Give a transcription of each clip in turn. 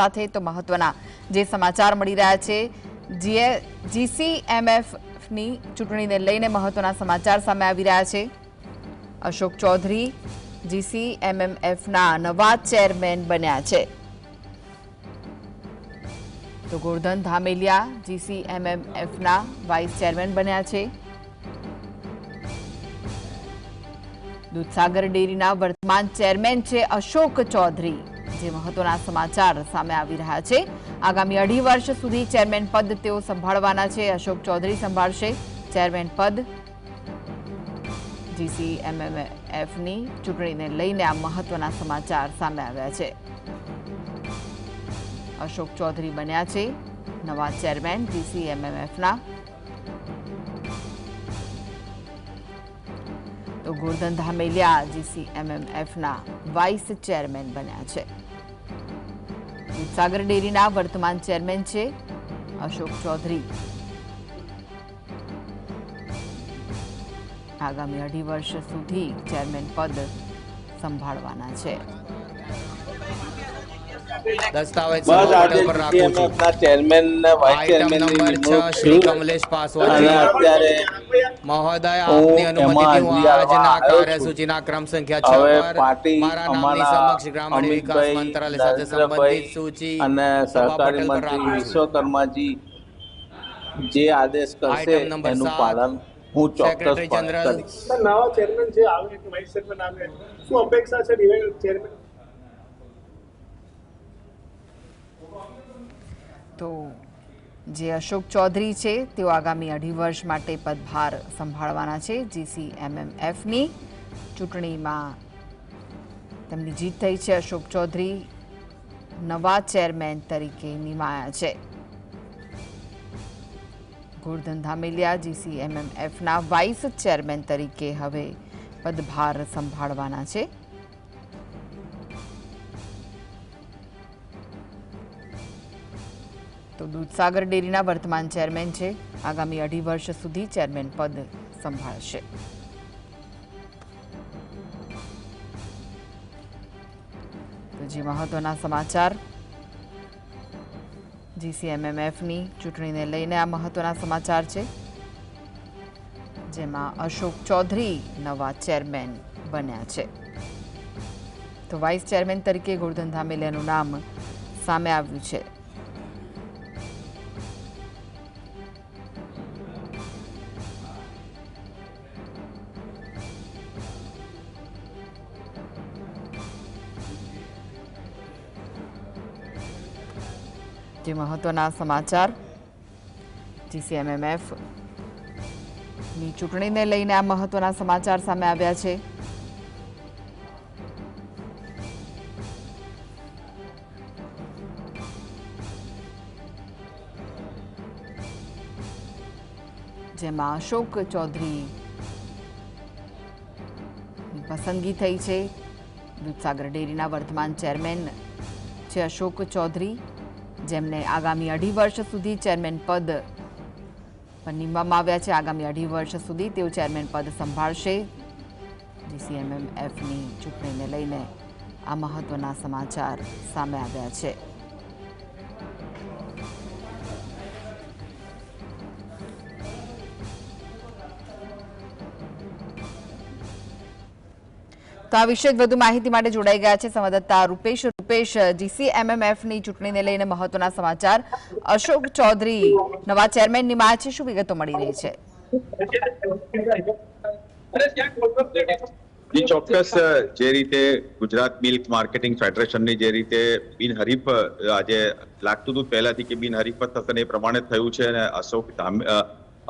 સાથે તો મહત્વના. જે સમાચાર મળી રહ્યા છે જીસીએમએફની ચૂંટણીને લઈને મહત્વના સમાચાર સામે આવી રહ્યા છે. અશોક ચૌધરી જીસીએમએમએફના નવા ચેરમેન બન્યા છે. તો ગોરધન ધામેલિયા જીસીએમએમએફના વાઇસ ચેરમેન બન્યા છે. દૂધસાગર ડેરીના વર્તમાન ચેરમેન છે અશોક ચૌધરી. જે મહત્વના સમાચાર સામે આવી રહ્યા છે. આગામી અઢી વર્ષ સુધી ચેરમેન પદ તેઓ સંભાળવાના છે. અશોક ચૌધરી સંભાળશે. ચેરમેન પદ જીસીએમએમએફની ચૂંટણીને લઈને આ મહત્વના સમાચાર સામે આવ્યા છે. અશોક ચૌધરી બન્યા છે. નવા ચેરમેન જીસીએમએમએફના તો ગોરધન ધામેલિયા જીસીએમએમએફના વાઇસ ચેરમેન બન્યા છે. દૂધસાગર ડેરીના વર્તમાન ચેરમેન છે અશોક ચૌધરી. આગામી અઢી વર્ષ સુધી ચેરમેન પદ સંભાળવાના છે. દસ્તાવેજ ચેરમેન ને વાઇસ ચેરમેન નંબર છ શ્રી કમલેશ પાસવાન. અત્યારે મહોદય આપની અનુમતિથી હું આજના કાર્યસૂચિના ક્રમ સંખ્યા હવે છ પર પાર્ટી મારા નામની સમક્ષ ગ્રામીણ વિકાસ મંત્રાલય સાથે સંબંધિત સૂચિ અને સહકારી મંત્રી વિશ્વકર્માજી જે આદેશ કરશે નંબર એનું પાલન હું સેક્રેટરી ચોક્કસ કરીશ. નવા ચેરમેન જે આવે વાઇસ ચેરમેન આવે શું અપેક્ષા છે ચેરમેન તો જે અશોક ચૌધરી છે, તેઓ આગામી અઢી વર્ષ માટે પદભાર સંભાળવાના છે. જીસીએમએમએફની ચૂંટણીમાં તેમની જીત થઈ છે. અશોક ચૌધરી નવા ચેરમેન તરીકે નિમાયા છે. ગોરધન ધામેલિયા જીસીએમએમએફના વાઇસ ચેરમેન તરીકે હવે પદભાર સંભાળવાના છે. તો દૂધસાગર ડેરીના વર્તમાન ચેરમેન છે. આગામી અઢી વર્ષ સુધી ચેરમેન પદ સંભાળશે. તો જે મહત્વના સમાચાર. જીસીએમએમએફની ચૂંટણીને લઈને આ મહત્વના સમાચાર છે. જેમાં અશોક ચૌધરી નવા ચેરમેન બન્યા છે. તો વાઇસ ચેરમેન તરીકે ગોરધન ધામેલિયાનું નામ સામે આવ્યું છે. જે મહત્વના સમાચાર જીસીએમએમએફની ચૂંટણીને લઈને આ મહત્વના સમાચાર સામે આવ્યા છે જેમાં અશોક ચૌધરી પસંદગી થઈ છે દૂધસાગર ડેરીના વર્તમાન ચેરમેન છે અશોક ચૌધરી જેમને આગામી અઢી વર્ષ સુધી ચેરમેન પદ પર નીમવામાં આવ્યા છે. આગામી અઢી વર્ષ સુધી તેઓ ચેરમેન પદ સંભાળશે. જીસીએમએમએફની ચૂંટણીને લઈને આ મહત્વના સમાચાર સામે આવ્યા છે. તો આ વિશે વધુ માહિતી માટે જોડાઈ ગયા છે સંવાદદાતા રૂપેશ રૂપેશ જીસીએમએમએફની ચૂંટણીને લઈને મહત્વના સમાચાર. અશોક ચૌધરી નવા ચેરમેનમાં છે. શું વિગતો મળી રહી છે? ચોક્કસ જે રીતે ગુજરાત મિલ્ક માર્કેટિંગ ફેડરેશનની જે રીતે બિનહરીફ આજે લાગતું હતું પહેલાથી કે બિનહરીફ થશે એ પ્રમાણે થયું છે અને અશોક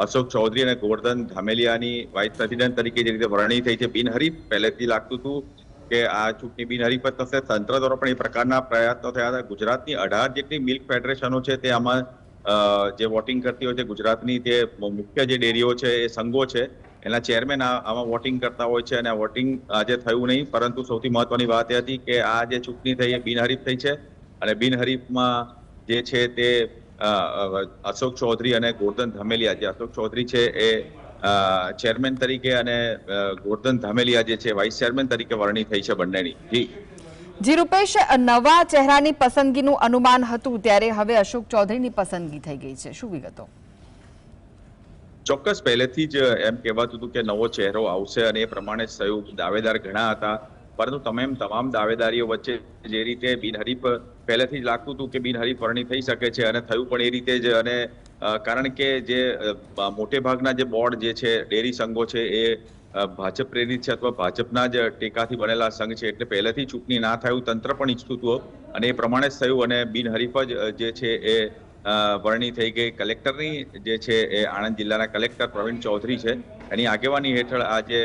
અશોક ચૌધરી અને ગોવર્ધન ધામેલિયાની વાઇસ પ્રેસિડેન્ટ તરીકે જે રીતે વરણી થઈ છે, બિનહરીફ પહેલેથી લાગતું હતું. કે આ ચૂંટણી બિનહરીફ થશે, તંત્ર દ્વારા પણ એ પ્રકારના પ્રયત્નો થયા હતા. ગુજરાતની અઢાર જેટલી મિલ્ક ફેડરેશનો છે તે આમાં જે વોટિંગ કરતી હોય છે, ગુજરાતની જે મુખ્ય જે ડેરીઓ છે, એ સંઘો છે, એના ચેરમેન આમાં વોટિંગ કરતા હોય છે અને વોટિંગ આજે થયું નહીં, પરંતુ સૌથી મહત્વની વાત એ હતી કે આ જે ચૂંટણી થઈ એ બિનહરીફ થઈ છે અને બિનહરીફમાં જે છે તે અશોક ચૌધરી અને ગોરધન ધમેલિયા, જે અશોક ચૌધરી છે એ ચેરમેન તરીકે અને ગોરધન ધામેલિયા જે છે વાઇસ ચેરમેન તરીકે વરણી થઈ છે બંનેની. જી. જી રૂપેશ નવા ચહેરાની પસંદગીનું અનુમાન હતું ત્યારે હવે અશોક ચૌધરીની પસંદગી થઈ ગઈ છે. શું વિગતો? ચોક્કસ પહેલેથી જ એમ કહેવાતું હતું કે નવો ચહેરો આવશે અને એ પ્રમાણે થયું. દાવેદાર ઘણા હતા. પરંતુ તમે એમ તમામ દાવેદારીઓ વચ્ચે જે રીતે બિનહરીફ પહેલેથી જ લાગતું હતું કે બિનહરીફ વરણી થઈ શકે છે અને થયું પણ એ રીતે જ અને કારણ કે જે મોટે ભાગના જે બોર્ડ જે છે, ડેરી સંઘો છે, એ ભાજપ પ્રેરિત છે અથવા ભાજપના જ ટેકાથી બનેલા સંઘ છે, એટલે પહેલેથી ચૂંટણી ના થયું તંત્ર પણ ઈચ્છતું હતું. અને એ પ્રમાણે જ થયું અને બિનહરીફ જ જે છે એ વરણી થઈ ગઈ. કલેક્ટરની જે છે એ આણંદ જિલ્લાના કલેક્ટર પ્રવીણ ચૌધરી છે. એની આગેવાની હેઠળ આ જે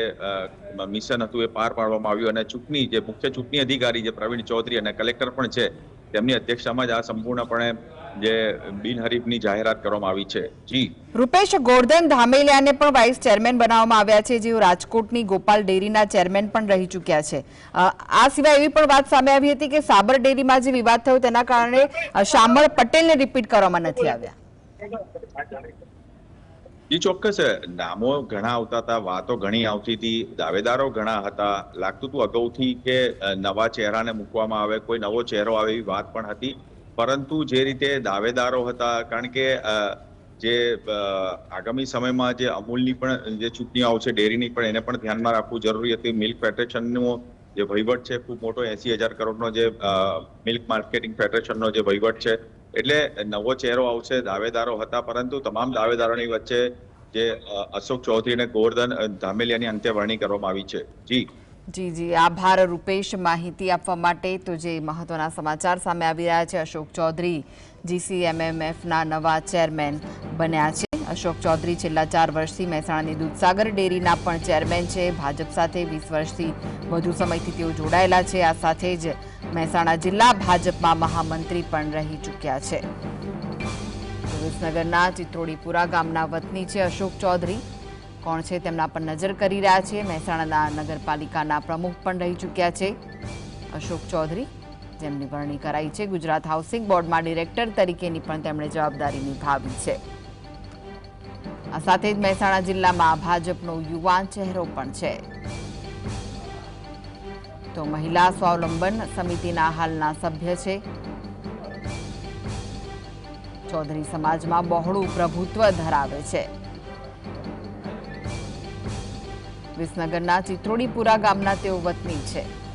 મિશન હતું એ પાર પાડવામાં આવ્યું અને ચૂંટણી જે મુખ્ય ચૂંટણી અધિકારી જે પ્રવીણ ચૌધરી અને કલેક્ટર પણ છે, તેમની અધ્યક્ષતામાં જ આ સંપૂર્ણપણે જે બિનહરીફની જાહેરાત કરવામાં આવી છે. જી. રૂપેશ ગોરધન ધામેલિયાને પણ વાઇસ ચેરમેન બનાવવામાં આવ્યા છે, જેઓ રાજકોટની ગોપાલ ડેરીના ચેરમેન પણ રહી ચૂક્યા છે. આ સિવાય એવી પણ વાત સામે આવી હતી કે સાબર ડેરીમાં જે વિવાદ થયો તેના કારણે શામળ પટેલને રિપીટ કરવામાં નથી આવ્યા. જી ચોક્કસ, નામો ઘણા આવતા હતા, વાતો ઘણી આવતી હતી, દાવેદારો ઘણા હતા. લાગતું હતું અગાઉથી કે નવા ચહેરાને મૂકવામાં આવે, કોઈ નવો ચહેરો આવે એવી વાત પણ હતી. પરંતુ જે રીતે દાવેદારો હતા, કારણ કે જે આગામી સમયમાં જે અમૂલની પણ, જે ચૂંટણીઓ આવશે, ડેરીની પણ, એને પણ ધ્યાનમાં રાખવું જરૂરી હતી. મિલ્ક ફેડરેશનનો જે વહીવટ છે, ખૂબ મોટો, એસી હજાર કરોડનો જે મિલ્ક માર્કેટિંગ ફેડરેશનનો જે વહીવટ છે એટલે નવો ચહેરો આવશે, દાવેદારો હતા, પરંતુ તમામ દાવેદારોની વચ્ચે જે અશોક ચૌધરી અને ગોવર્ધન ધામેલિયાની અંત્યવરણી કરવામાં આવી છે. જી. જી જી. આભાર રૂપેશ માહિતી આપવા માટે તો જે મહત્વના સમાચાર સામે આવી રહ્યા છે, અશોક ચૌધરી જીસીએમએમએફના નવા ચેરમેન બન્યા છે. અશોક ચૌધરી છેલ્લા ચાર વર્ષથી મહેસાણાની દૂધસાગર ડેરીના પણ ચેરમેન છે. ભાજપ સાથે વીસ વર્ષથી વધુ સમયથી તેઓ જોડાયેલા છે. આ સાથે જ મહેસાણા જિલ્લા ભાજપમાં મહામંત્રી પણ રહી ચૂક્યા છે. સુરેશનગરના ચિત્રોડીપુરા ગામના વતની છે અશોક ચૌધરી. કોણ છે તેમના પર નજર કરી રહ્યા છે? મહેસાણાના નગરપાલિકાના પ્રમુખ પણ રહી ચૂક્યા છે. અશોક ચૌધરી, જેમની વરણી કરાઈ છે ગુજરાત હાઉસિંગ બોર્ડમાં ડિરેક્ટર તરીકેની પણ તેમણે જવાબદારી નિભાવી છે. આ સાથે જ મહેસાણા જિલ્લામાં ભાજપનો યુવાન ચહેરો પણ છે. તો મહિલા સ્વાવલંબન સમિતિના હાલના સભ્ય છે. ચૌધરી સમાજમાં બહોળું પ્રભુત્વ ધરાવે છે. વિસનગરના ચિત્રોડીપુરા ગામના તેઓ વતની છે.